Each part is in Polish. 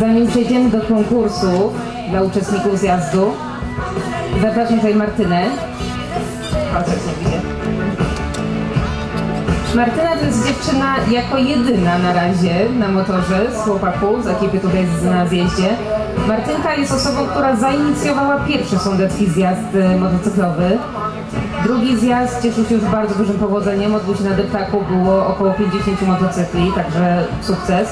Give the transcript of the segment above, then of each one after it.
Zanim przejdziemy do konkursu dla uczestników zjazdu, zapraszam tutaj Martynę. Martyna to jest dziewczyna jako jedyna na razie na motorze z chłopaków, z ekipy tutaj na zjeździe. Martynka jest osobą, która zainicjowała pierwszy sądecki zjazd e, motocyklowy. Drugi zjazd cieszył się już bardzo dużym powodzeniem. Odbył się na deptaku, było około 50 motocykli, także sukces.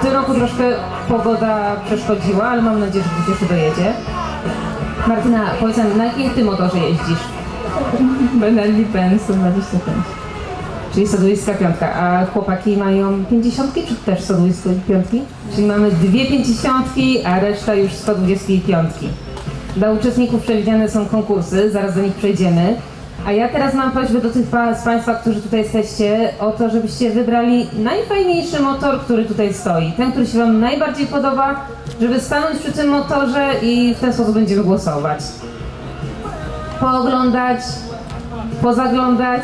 W tym roku troszkę pogoda przeszkodziła, ale mam nadzieję, że gdzieś jeszcze dojedzie. Martyna, powiedz nam, na jakim ty motorze jeździsz? Benelli Pen 125. Czyli Soduńska piątka, a chłopaki mają 50 czy też Soduńskie piątki? Czyli mamy dwie 50, a reszta już 125. Dla uczestników przewidziane są konkursy, zaraz do nich przejdziemy. A ja teraz mam prośbę do tych z Państwa, którzy tutaj jesteście, o to, żebyście wybrali najfajniejszy motor, który tutaj stoi. Ten, który się Wam najbardziej podoba, żeby stanąć przy tym motorze i w ten sposób będziemy głosować. Pooglądać, pozaglądać.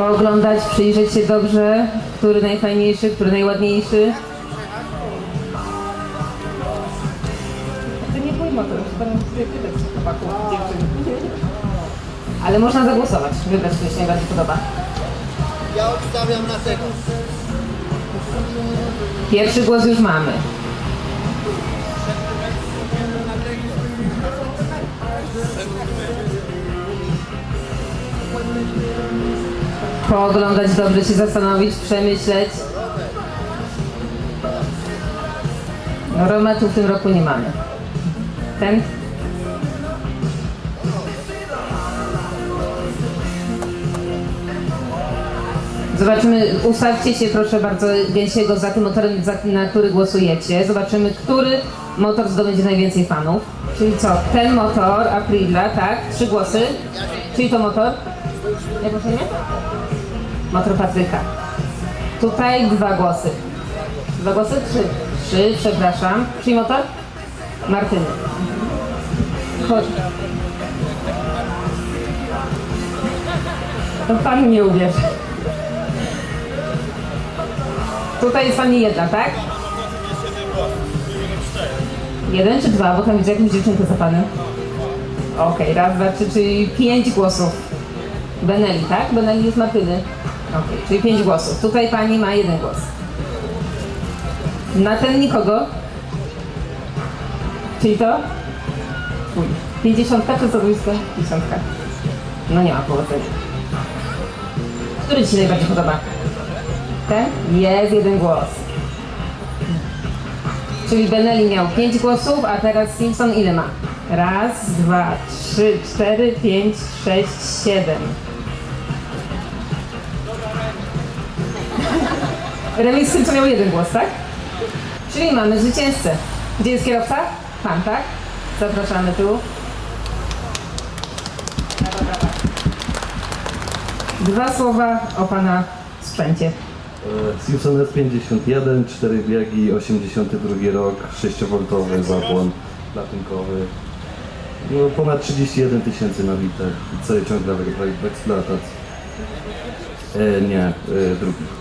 Pooglądać, przyjrzeć się dobrze, który najfajniejszy, który najładniejszy. To nie mój motor, to chłopaków, dziewczyn. Ale można zagłosować, wybrać, który się najbardziej podoba. Ja odstawiam na tego. Pierwszy głos już mamy. Pooglądać dobrze, się zastanowić, przemyśleć. No, Rometu w tym roku nie mamy. Ten? Zobaczymy, ustawcie się proszę bardzo gęsiego za tym motorem, za, na który głosujecie. Zobaczymy, który motor zdobędzie najwięcej fanów. Czyli co, ten motor Aprila, tak? Trzy głosy. Czyli to motor? Jak proszę nie? Motor Patryka. Tutaj dwa głosy. Dwa głosy? Trzy. Trzy, przepraszam. Czyli motor? Martyny. Chodź. To pan nie uwierzy. Tutaj jest pani jedna, tak? Jeden czy dwa, bo tam widzę jakąś dziewczynkę za panem. Okej, raz, dwa, trzy, czyli pięć głosów. Benelli, tak? Benelli jest Martyny. Okej, czyli pięć głosów. Tutaj pani ma jeden głos. Na ten nikogo? Czyli to? Twój. Pięćdziesiątka czy stanowisko? Pięćdziesiątka. No nie ma powodzenia. Który ci się najbardziej podoba? Ten? Jest jeden głos. Czyli Benelli miał 5 głosów, a teraz Simpson ile ma? Raz, dwa, trzy, cztery, pięć, sześć, siedem. Remis Simpson miał jeden głos, tak? Czyli mamy zwycięzcę. Gdzie jest kierowca? Pan, tak? Zapraszamy tu. Dwa słowa o pana sprzęcie. Simpson S51, 4 biegi, 82 rok, 6V zapłon latynkowy. No, ponad 31 tysięcy na litę. Cały ciąg dla w eksploatacji. E, nie, e, drugi.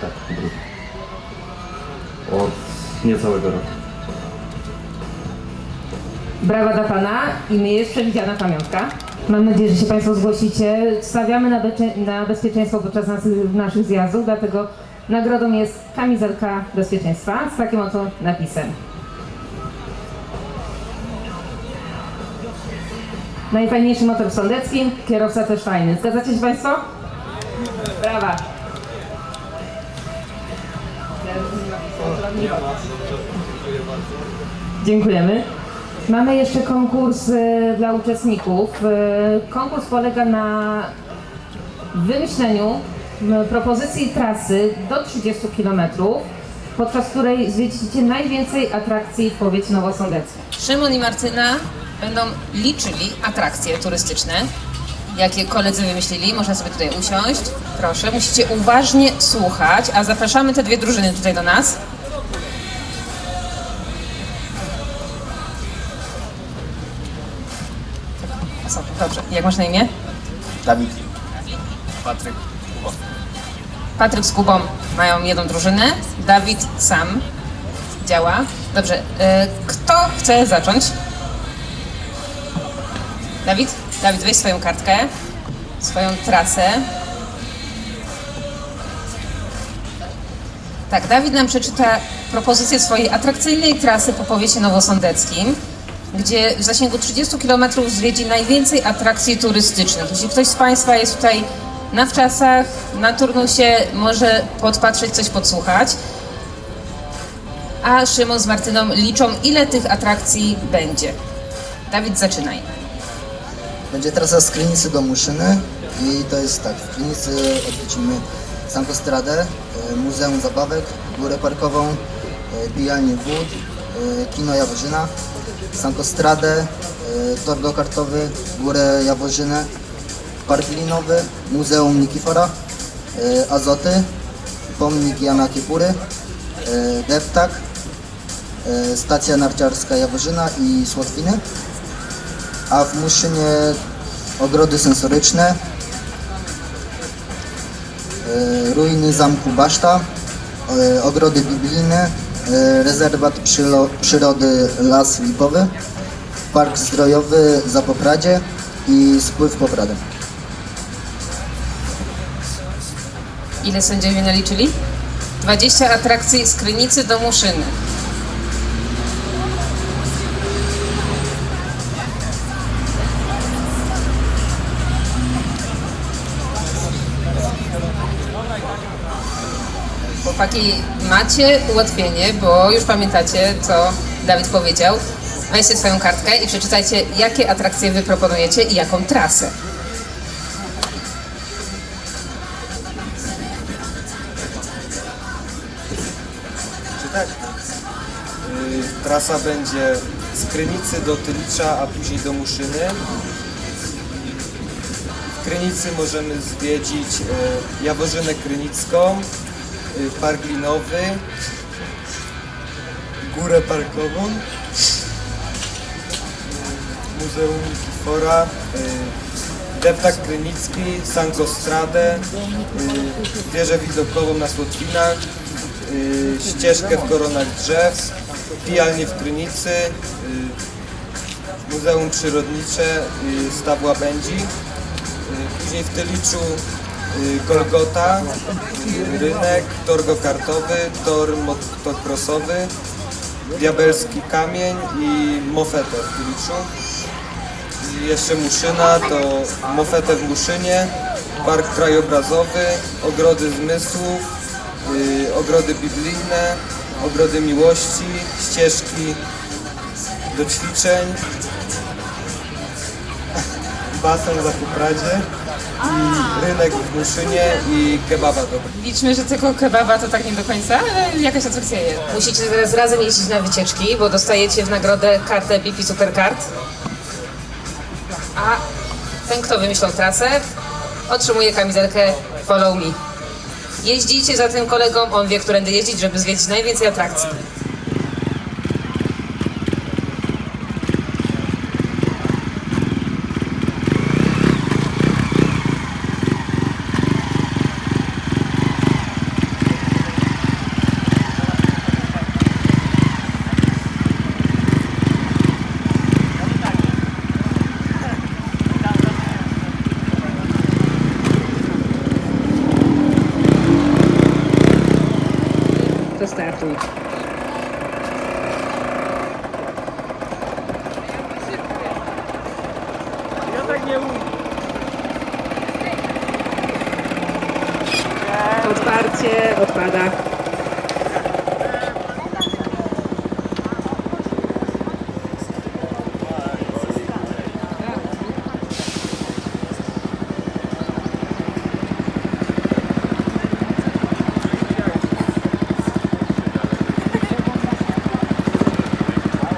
Tak, drugi. Od niecałego roku. Brawa dla Pana i my jest przewidziana pamiątka. Mam nadzieję, że się Państwo zgłosicie. Stawiamy na, na bezpieczeństwo podczas nas, naszych zjazdów, dlatego nagrodą jest kamizelka bezpieczeństwa z takim oto napisem. Najfajniejszy motor w Sądeckim, kierowca też fajny. Zgadzacie się Państwo? Brawa. Dziękujemy. Mamy jeszcze konkurs e, dla uczestników. E, konkurs polega na wymyśleniu m, propozycji trasy do 30 km, podczas której zwiedzicie najwięcej atrakcji w powiecie nowosądeckim. Szymon i Martyna będą liczyli atrakcje turystyczne, jakie koledzy wymyślili. Można sobie tutaj usiąść. Proszę, musicie uważnie słuchać, a zapraszamy te dwie drużyny tutaj do nas. Dobrze. Jak masz na imię? Dawid. Patryk. Patryk z Kubą mają jedną drużynę, Dawid sam działa. Dobrze, y, kto chce zacząć? Dawid? Dawid, weź swoją kartkę, swoją trasę. Tak, Dawid nam przeczyta propozycję swojej atrakcyjnej trasy po powiecie nowosądeckim, gdzie w zasięgu 30 km zwiedzi najwięcej atrakcji turystycznych. Jeśli ktoś z Państwa jest tutaj na wczasach, na turnusie, może podpatrzeć, coś podsłuchać. A Szymon z Martyną liczą, ile tych atrakcji będzie. Dawid, zaczynaj. Będzie trasa z Krynicy do Muszyny i to jest tak, w Krynicy odwiedzimy Sankostradę, e, Muzeum Zabawek, Górę Parkową, e, Pijalnię Wód, e, Kino Jaworzyna, Sankostradę, e, Tor Kartowy, Górę Jaworzynę, Park Linowy, Muzeum Nikifora, e, Azoty, Pomnik Jana Kiepury, e, Deptak, Stacja Narciarska Jaworzyna i Słotwiny a w Muszynie ogrody sensoryczne, ruiny zamku Baszta, ogrody biblijne, rezerwat przylo- przyrody Las Lipowy, park zdrojowy Zapopradzie i spływ Popradem. Ile sędziowie naliczyli? 20 atrakcji z Krynicy do Muszyny. Chłopaki, macie ułatwienie, bo już pamiętacie, co Dawid powiedział. Weźcie swoją kartkę i przeczytajcie, jakie atrakcje wy proponujecie i jaką trasę. Czytać? Y, trasa będzie z Krynicy do Tylicza, a później do Muszyny. W Krynicy możemy zwiedzić y, Jaworzynę Krynicką, Park Linowy, Górę Parkową, Muzeum Nikifora, y, Deptak Krynicki, Sankostradę, y, wieżę widokową na Słotwinach, y, ścieżkę w koronach drzew, pijalnię w Krynicy, Muzeum Przyrodnicze Staw Łabędzi, później w Tyliczu Golgota, y, rynek, tor go-kartowy, tor motocrossowy, Diabelski Kamień i Mofetę w Tyliczu. I jeszcze Muszyna to Mofetę w Muszynie, Park Krajobrazowy, Ogrody Zmysłów, y, Ogrody Biblijne, Ogrody Miłości, ścieżki do ćwiczeń, basen za Kupradzie i rynek w Muszynie i kebaba do Liczmy, że tylko kebaba to tak nie do końca, ale jakaś atrakcja jest. Musicie teraz razem jeździć na wycieczki, bo dostajecie w nagrodę kartę BP Supercard. A ten, kto wymyślał trasę, otrzymuje kamizelkę Follow Me. Jeździcie za tym kolegą, on wie, którędy jeździć, żeby zwiedzić najwięcej atrakcji. To startuj. Otwarcie odpada.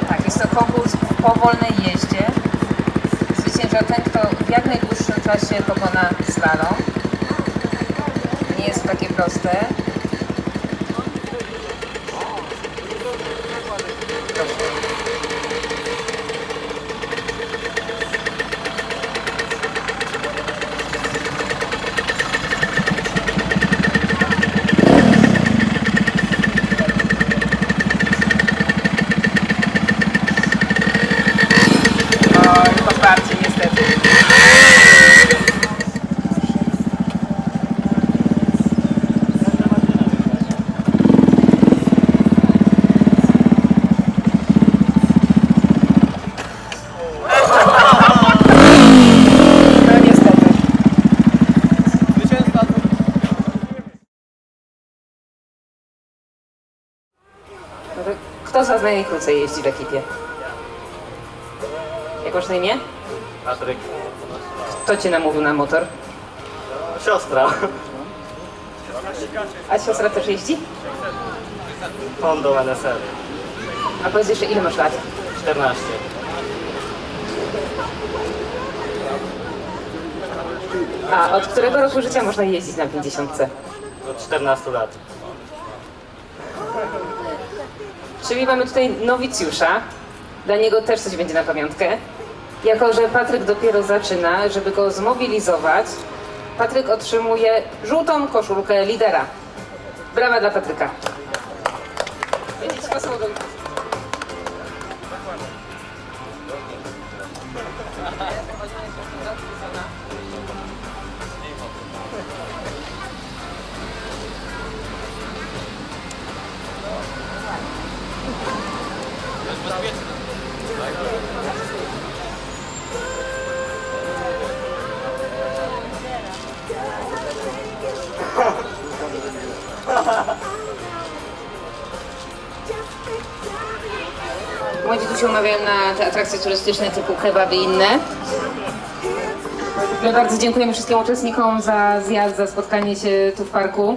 Tak, jest to konkurs w powolnej jeździe. Zwycięża ten, kto w jak najdłuższym czasie pokona slalom. Nie jest to takie proste. Proszę. Jak najkrócej jeździ w ekipie? Jak masz na imię? Patryk. Kto cię namówił na motor? Siostra. A siostra też jeździ? Hondą NSL. A powiedz jeszcze, ile masz lat? 14. A od którego roku życia można jeździć na 50? Od 14 lat. Czyli mamy tutaj nowicjusza. Dla niego też coś będzie na pamiątkę. Jako, że Patryk dopiero zaczyna, żeby go zmobilizować, Patryk otrzymuje żółtą koszulkę lidera. Brawa dla Patryka. Do się umawiają na te atrakcje turystyczne typu kebaby i inne. My bardzo dziękujemy wszystkim uczestnikom za zjazd, za spotkanie się tu w parku.